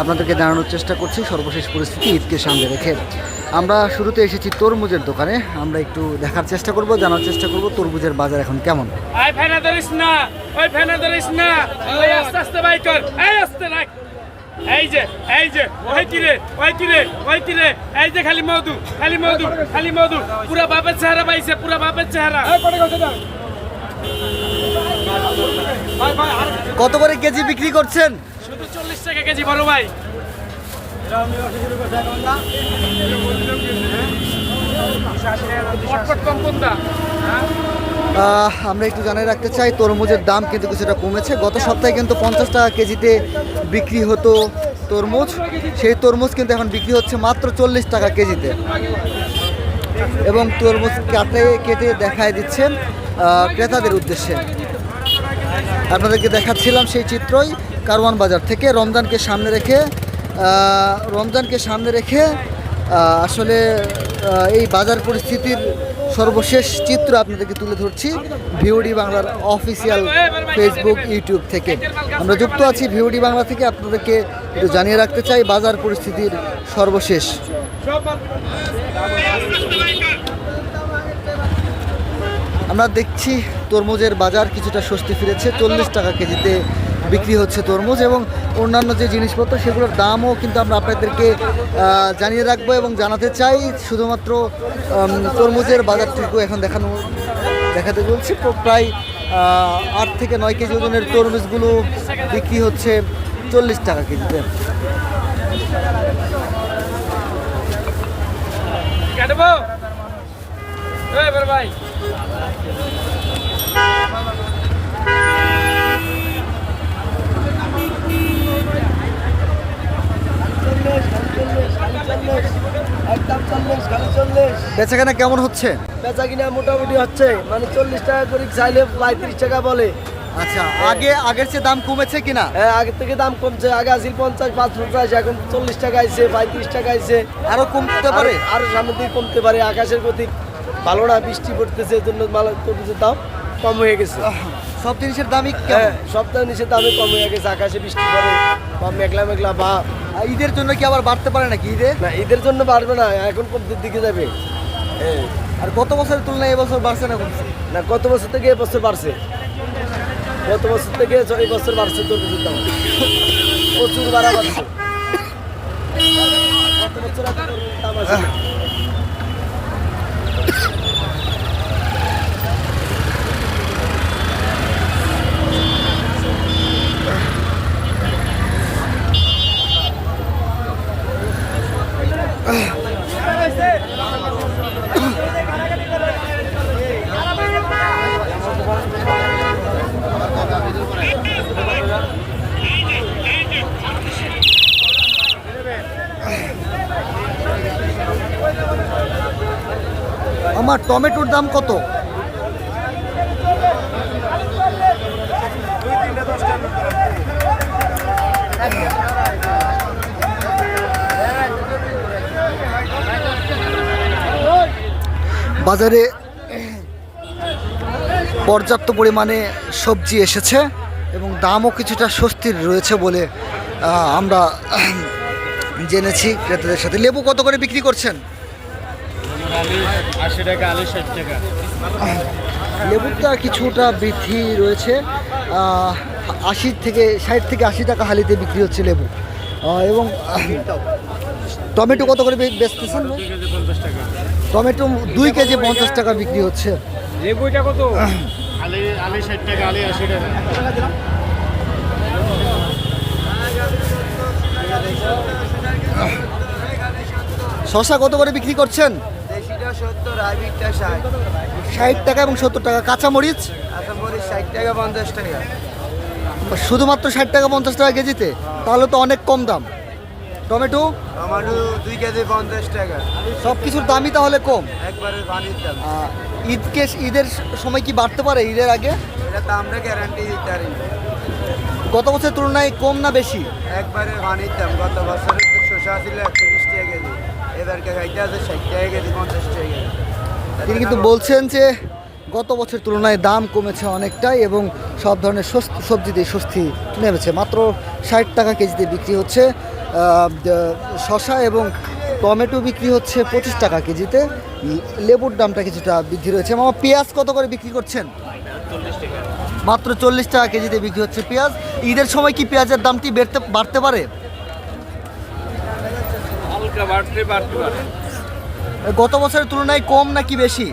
আপনাদেরকে জানানোর চেষ্টা করছি সর্বশেষ পরিস্থিতি ঈদকে সামনে রেখে। আমরা শুরুতে এসেছি তরমুজের দোকানে আমরা একটু দেখার চেষ্টা করব জানার চেষ্টা করব তরমুজের বাজার এখন কেমন। আই ফেনা ধরিস না ওই ফেনা ধরিস না ওই আস্তে আস্তে বাই কর এই আস্তে এই যে এই যে ওই কিরে ওই কিরে ওই কিরে এই যে খালি মধু খালি মধু খালি মধু পুরা বাপের চেহারা পাইছে পুরা বাপের চেহারা। কত করে কেজি বিক্রি করছেন? টাকা কেজি ভাই। আমরা একটু জানিয়ে রাখতে চাই, তরমুজের দাম কিন্তু কিছুটা কমেছে। গত সপ্তাহে কিন্তু পঞ্চাশ টাকা কেজিতে বিক্রি হতো তরমুজ। সেই তরমুজ কিন্তু এখন বিক্রি হচ্ছে মাত্র চল্লিশ টাকা কেজিতে। এবং তরমুজ কাটে, কেটে দেখায় দিচ্ছেন ক্রেতাদের উদ্দেশ্যে। আপনাদেরকে দেখাচ্ছিলাম সেই চিত্রই। কারওয়ান বাজার থেকে রমজানকে সামনে রেখে রমজানকে সামনে রেখে আসলে এই বাজার পরিস্থিতির সর্বশেষ চিত্র আপনাদেরকে তুলে ধরছি ভিওডি বাংলার অফিসিয়াল ফেসবুক, ইউটিউব থেকে। আমরা যুক্ত আছি ভিওডি বাংলা থেকে, আপনাদেরকে একটু জানিয়ে রাখতে চাই বাজার পরিস্থিতির সর্বশেষ। আমরা দেখছি তরমুজের বাজার কিছুটা স্বস্তি ফিরেছে, চল্লিশ টাকা কেজিতে বিক্রি হচ্ছে তরমুজ এবং অন্যান্য যে জিনিসপত্র, সেগুলোর দামও কিন্তু আমরা আপনাদেরকে জানিয়ে রাখব এবং জানাতে চাই। শুধুমাত্র তরমুজের বাজারটুকু এখন দেখানো, দেখাতে প্র- প্রায় আট থেকে নয় কেজি ওজনের তরমুজগুলো বিক্রি হচ্ছে চল্লিশ টাকা কেজিতে। ভাই একদম চল্লিশ খালি চল্লিশ বেচাকেনা কেমন হচ্ছে? বেচা কিনা মোটামুটি হচ্ছে মানে চল্লিশ টাকা করে চাইলে পঁয়ত্রিশ টাকা বলে। আচ্ছা আগে আগের চেয়ে দাম কমেছে কিনা? হ্যাঁ আগের থেকে দাম কমছে আগে আসিল পঞ্চাশ পাঁচ পঞ্চাশ এখন চল্লিশ টাকা আইছে পঁয়ত্রিশ টাকা আইছে। আরও কমতে পারে? আরো- আরও সামনের দিকে কমতে পারে আকাশের গতি ভালো না বৃষ্টি পড়তেছে জন্য মাল তরমুজের দাম কম হয়ে গেছে। সব জিনিসের দামই হ্যাঁ কেমন সপ্তাহ নিচে কম হয়ে গেছে আকাশে বৃষ্টি পড়ে কম মেঘলা মেঘলা বা ঈদের জন্য কি আবার বাড়তে পারে নাকি ঈদে? না ঈদের জন্য বাড়বে না এখন কোন দিকে যাবে? আর গত বছরের তুলনায় এবছর বাড়ছে না কমছে? না গত বছর থেকে এবছর বাড়ছে। গত বছর থেকে এই বছর বাড়ছে তরমুজের দাম প্রচুর বাড়া বাড়ছে। গত বছর দাম আছে। আমার টমেটোর দাম কত? বাজারে পর্যাপ্ত পরিমাণে সবজি এসেছে এবং দামও কিছুটা স্বস্তির রয়েছে বলে আমরা জেনেছি ক্রেতাদের সাথে। লেবু কত করে বিক্রি করছেন? টাকা আলু ষাট টাকা। লেবুটা কিছুটা বৃদ্ধি রয়েছে। আশি থেকে ষাট থেকে আশি টাকা হালিতে বিক্রি হচ্ছে লেবু। এবং টমেটো কত করে বেচতেছেন টমেটো দুই কেজি পঞ্চাশ টাকা বিক্রি হচ্ছে। লেবুটা কত? আলি আলি ষাট টাকা আলি আশি টাকা। শশা কত করে বিক্রি করছেন? সত্তর হাইব্রিডটা ষাট। ষাট টাকা এবং সত্তর টাকা। কাঁচামরিচ? ষাট টাকা পঞ্চাশ টাকা। শুধুমাত্র ষাট টাকা পঞ্চাশ টাকা কেজিতে? তাহলে তো অনেক কম দাম। টমেটো? টমাটো দুই কেজি পঞ্চাশ টাকা। সব কিছুর দামই তাহলে কম। একবারে পানির দাম। ঈদকে ঈদের সময় কি বাড়তে পারে ঈদের আগে? এটা তো আমরা গ্যারান্টি দিতে পারি। গত বছরের তুলনায় কম না বেশি? একবারে পানির দাম। গত বছরে শসা ছিল একশো তিনি কিন্তু বলছেন যে গত বছর তুলনায় দাম কমেছে অনেকটাই এবং সব ধরনের সবজিতে স্বস্তি নেমেছে। মাত্র ষাট টাকা কেজিতে বিক্রি হচ্ছে শশা এবং টমেটো বিক্রি হচ্ছে পঁচিশ টাকা কেজিতে। লেবুর দামটা কিছুটা বৃদ্ধি রয়েছে। মামা, পেঁয়াজ কত করে বিক্রি করছেন? মাত্র চল্লিশ টাকা কেজিতে বিক্রি হচ্ছে পেঁয়াজ। ঈদের সময় কি পেঁয়াজের দামটি বেড়তে বাড়তে পারে হালকা বাড়তে বাড়তে পারে গত বছরের তুলনায় কম নাকি বেশি?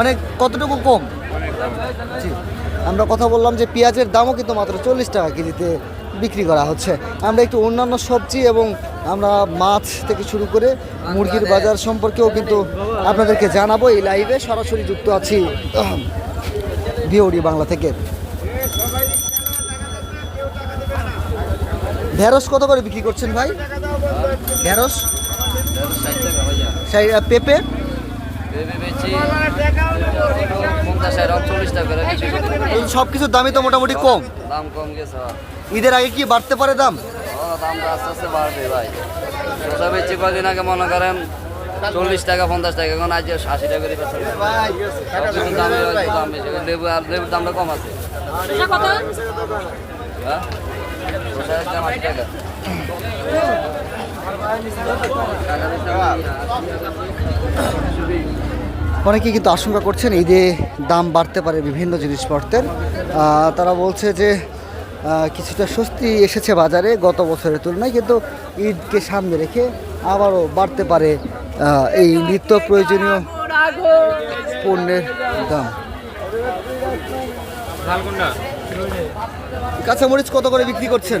অনেক কতটুকু কম? জি। আমরা কথা বললাম যে পেঁয়াজের দামও কিন্তু মাত্র চল্লিশ টাকা কেজিতে বিক্রি করা হচ্ছে। আমরা একটু অন্যান্য সবজি এবং আমরা মাছ থেকে শুরু করে মুরগির বাজার সম্পর্কেও কিন্তু আপনাদেরকে জানাব। এই লাইভে সরাসরি যুক্ত আছি ভিওডি বাংলা থেকে। ঢেঁড়স কত করে বিক্রি করছেন ভাই? ঢেঁড়স? পেঁপে। সব কিছুর দামই তো মোটামুটি কম। দাম কম গেছে। ঈদের আগে কি বাড়তে পারে দাম? ও দামটা আস্তে আস্তে বাড়বে ভাই। শসা বেচছি কদিন আগে মনে করেন চল্লিশ টাকা পঞ্চাশ টাকা এখন আজ আশি টাকা করে দামে হয়তো দাম বেশি। লেবু আর লেবুর দামটা কম আছে। হ্যাঁ? টাকা। অনেকে কিন্তু আশঙ্কা করছেন ঈদে দাম বাড়তে পারে বিভিন্ন জিনিসপত্রের। তারা বলছে যে কিছুটা স্বস্তি এসেছে বাজারে গত বছরের তুলনায়, কিন্তু ঈদকে সামনে রেখে আবারও বাড়তে পারে এই নিত্য প্রয়োজনীয় পণ্যের দাম। কাঁচামরিচ কত করে বিক্রি করছেন?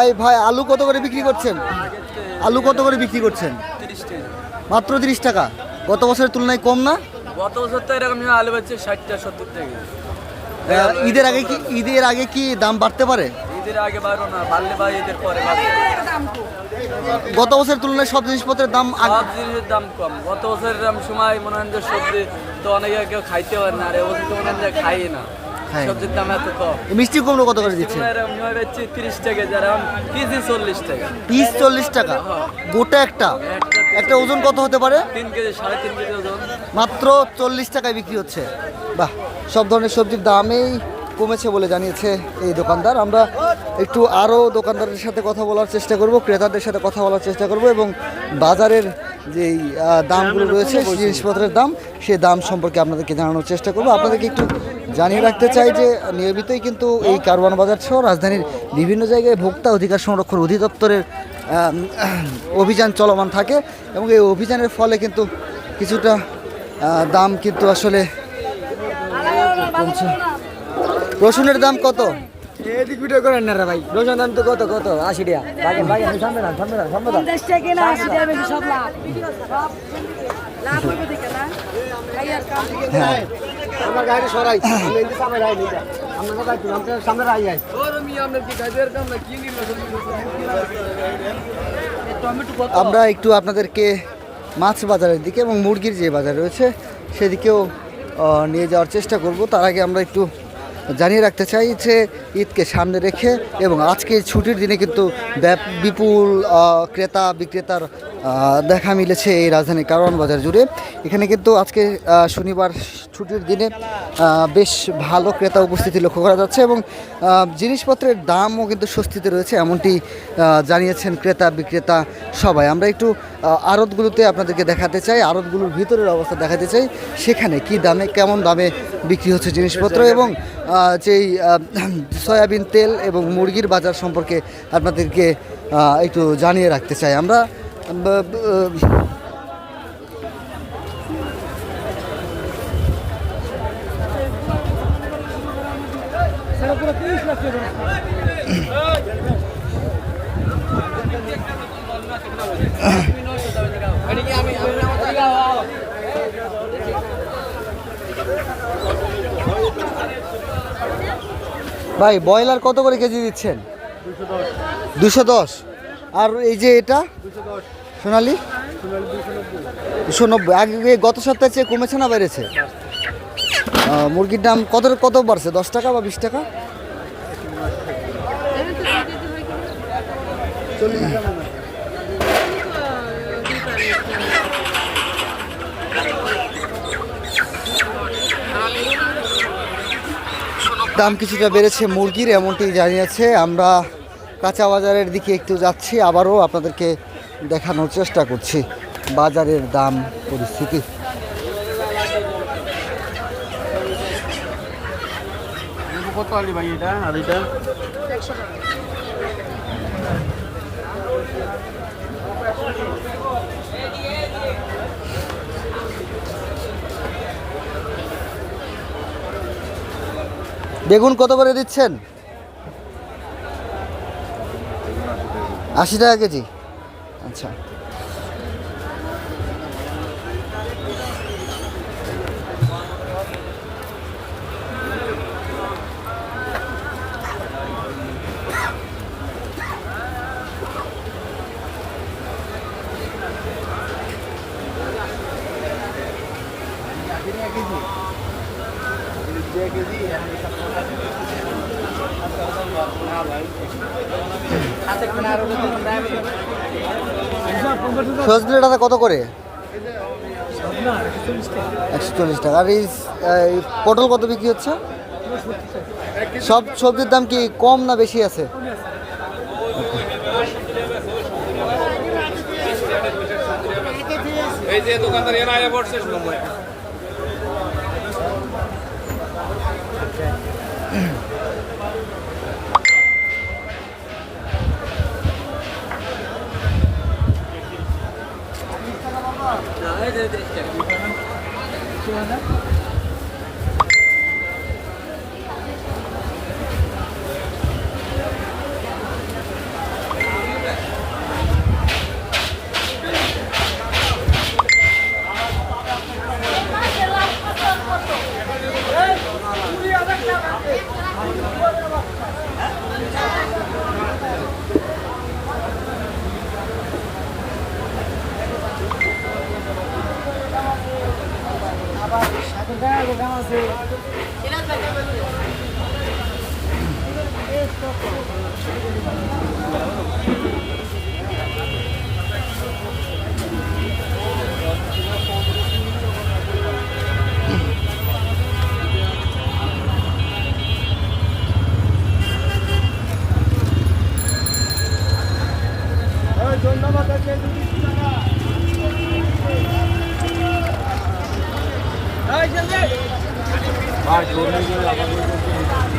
এই ভাই আলু কত করে বিক্রি করছেন? আলু কত করে বিক্রি করছেন? মাত্র তিরিশ টাকা। গত বছরের তুলনায় কম না? গত বছর তো এরকম আলু বেচছে ষাটটা সত্তর টাকা ঈদের আগে কি ঈদের আগে কি দাম বাড়তে পারে? ঈদের আগে বাড়ো না বাড়লে বা ঈদের পরে গত বছরের তুলনায় সব জিনিসপত্রের দাম সব জিনিসের দাম কম। গত বছরের সময় মনে হয় যে সবজি তো অনেকে কেউ খাইতে পারে না আর এবছর তো মনে হয় খাই না। সবজির দাম এত কম। মিষ্টি কুমড়ো কত করে এরকম নিয়ে বেচছি তিরিশ টাকা যারা কেজি চল্লিশ টাকা। পিস চল্লিশ টাকা? গোটা একটা? একটা একটা ওজন কত হতে পারে? তিন কেজি সাড়ে তিন কেজি ওজন। মাত্র চল্লিশ টাকায় বিক্রি হচ্ছে। বাহ সব ধরনের সবজির দামেই কমেছে বলে জানিয়েছে এই দোকানদার। আমরা একটু আরও দোকানদারের সাথে কথা বলার চেষ্টা করব ক্রেতাদের সাথে কথা বলার চেষ্টা করব এবং বাজারের যেই দামগুলো রয়েছে জিনিসপত্রের দাম সেই দাম সম্পর্কে আপনাদেরকে জানানোর চেষ্টা করব। আপনাদেরকে একটু জানিয়ে রাখতে চাই যে নিয়মিতই কিন্তু এই কারওয়ান বাজার সহ রাজধানীর বিভিন্ন জায়গায় ভোক্তা অধিকার সংরক্ষণ অধিদপ্তরের অভিযান চলমান থাকে এবং এই অভিযানের ফলে কিন্তু কিছুটা দাম কিন্তু আসলে রসুনের দাম কত? এদিক ভিডিও করেন না রে ভাই। দাম তো কত কত? আশি টাকা। বাগে বাগে সামনে না সামনে না সামনে না পঞ্চাশ টাকা না আশি টাকা বেশি সব লাভ। লাভ হইব দেখে না খাই আর কাম হ্যাঁ। আমার গাড়ি সরাই। আমরা একটু আপনাদেরকে মাছ বাজারের দিকে এবং মুরগির যে বাজার রয়েছে, সেদিকেও নিয়ে যাওয়ার চেষ্টা করব। তার আগে আমরা একটু জানিয়ে রাখতে চাই যে ঈদকে সামনে রেখে এবং আজকে ছুটির দিনে কিন্তু বিপুল ক্রেতা, বিক্রেতার দেখা মিলেছে এই রাজধানী কারওয়ান বাজার জুড়ে। এখানে কিন্তু আজকে শনিবার ছুটির দিনে বেশ ভালো ক্রেতা উপস্থিতি লক্ষ্য করা যাচ্ছে এবং জিনিসপত্রের দামও কিন্তু স্বস্তিতে রয়েছে এমনটি জানিয়েছেন ক্রেতা, বিক্রেতা সবাই। আমরা একটু আড়তগুলোতে আপনাদেরকে দেখাতে চাই আড়তগুলোর ভিতরের অবস্থা দেখাতে চাই। সেখানে কি দামে কেমন দামে বিক্রি হচ্ছে জিনিসপত্র এবং যেই সয়াবিন তেল এবং মুরগির বাজার সম্পর্কে আপনাদেরকে একটু জানিয়ে রাখতে চাই। আমরা ব- ব- ভাই, ব্রয়লার কত করে কেজি দিচ্ছেন? দুশো দশ। আর এই যে এটা? সোনালি? দুশো নব্বই। আগে গত সপ্তাহে চেয়ে কমেছে না বেড়েছে? মুরগির দাম কত কত বাড়ছে? দশ টাকা বা বিশ টাকা। দাম কিছুটা বেড়েছে মুরগির, এমনটি জানিয়েছে। আমরা কাঁচা বাজারের দিকে একটু যাচ্ছি, আবারও আপনাদেরকে দেখানোর চেষ্টা করছি বাজারের দাম পরিস্থিতি। কত আলি ভাই এটা? আর এটা? বেগুন কত করে দিচ্ছেন? আশি টাকা কেজি। আচ্ছা। সজনে ডাটা কত করে? একশো চল্লিশ টাকা। আর এই পটল কত বিক্রি হচ্ছে? সব সবজির দাম কি কম না বেশি আছে? এই যে দোকানদার, এর আয়া Vai, Flamengo, vai, Flamengo.